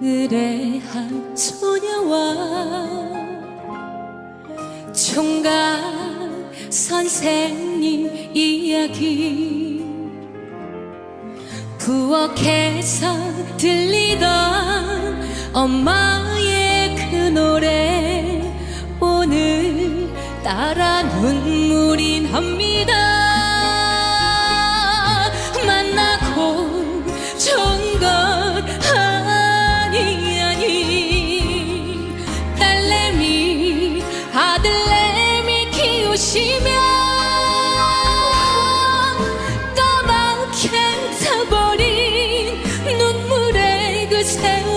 노래한 소녀와 총각 선생님 이야기 부엌에서 들리던 엄마의 그 노래 오늘 따라 눈물이 납니다 치면 까맣게 타버린 눈물의 그 세월